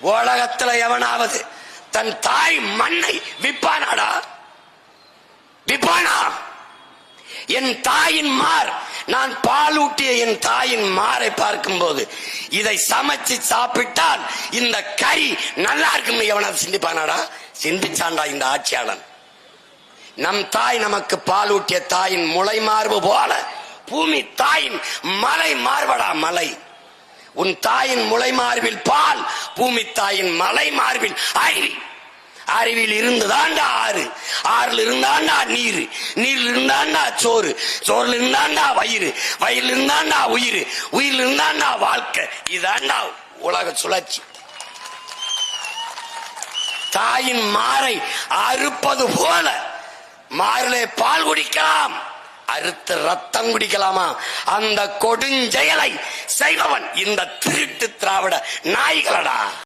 உலகத்துல எவனாவது தன் தாய் மண்ணை விப்பானாடா விப்பானா என் தாயின் மார் நான் பாலூட்டிய என் தாயின் மாரை பார்க்கும்போது இதை சமைச்சு சாப்பிட்டால் இந்த கறி நல்லா இருக்கும் எவனாவது சிந்திப்பானாடா? சிந்திச்சாண்டா இந்த ஆட்சியாளன். நம் தாய் நமக்கு பாலூட்டிய தாயின் முளை மார்பு போல பூமி தாயின் மலை மார்படா மலை. உன் தாயின் முளை மார்பில் பால் பூமி தாயின் மலை மார்பில் அருவி அருவியில் இருந்துதாண்டா ஆறு. ஆறுல இருந்தாண்டா நீர். நீர்ல இருந்தாண்டா சோறு. சோறுல இருந்தாண்டா வயிறு. வயிறு இருந்தாண்டா உயிர். உயிரில் இருந்தாண்டா வாழ்க்கை. இதாண்டா உலக சுழற்சி. தாயின் மாறை அறுப்பது போல மாறிலே பால் குடிக்கலாம். அறுத்து ரத்தம் குடிக்கலாமா? அந்த கொடுஞ்செயலை செய்பவன் இந்த திருட்டு திராவிட நாய்களடா.